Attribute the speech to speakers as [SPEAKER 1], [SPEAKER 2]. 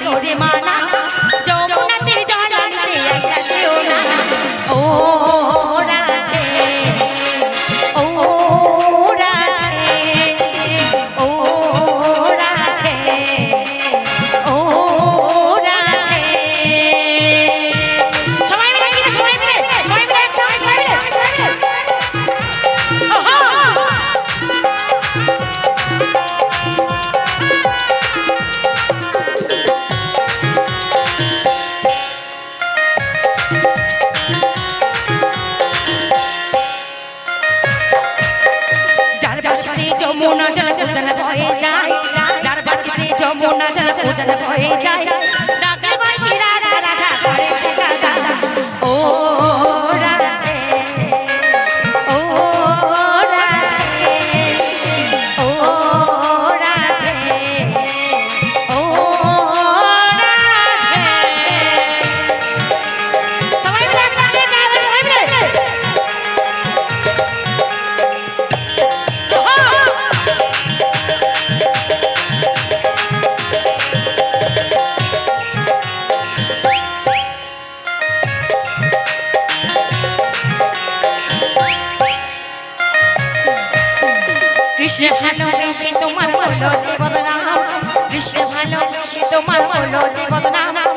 [SPEAKER 1] Để ủng. ভয়ে যায়। যার বাসিতে যমুনা যায়। কৃষ্ণ ভালোবেসে তোমার মূল্য জীবন রাম। কৃষ্ণ ভালোবেসে তোমার মূল্য জীবন রাম।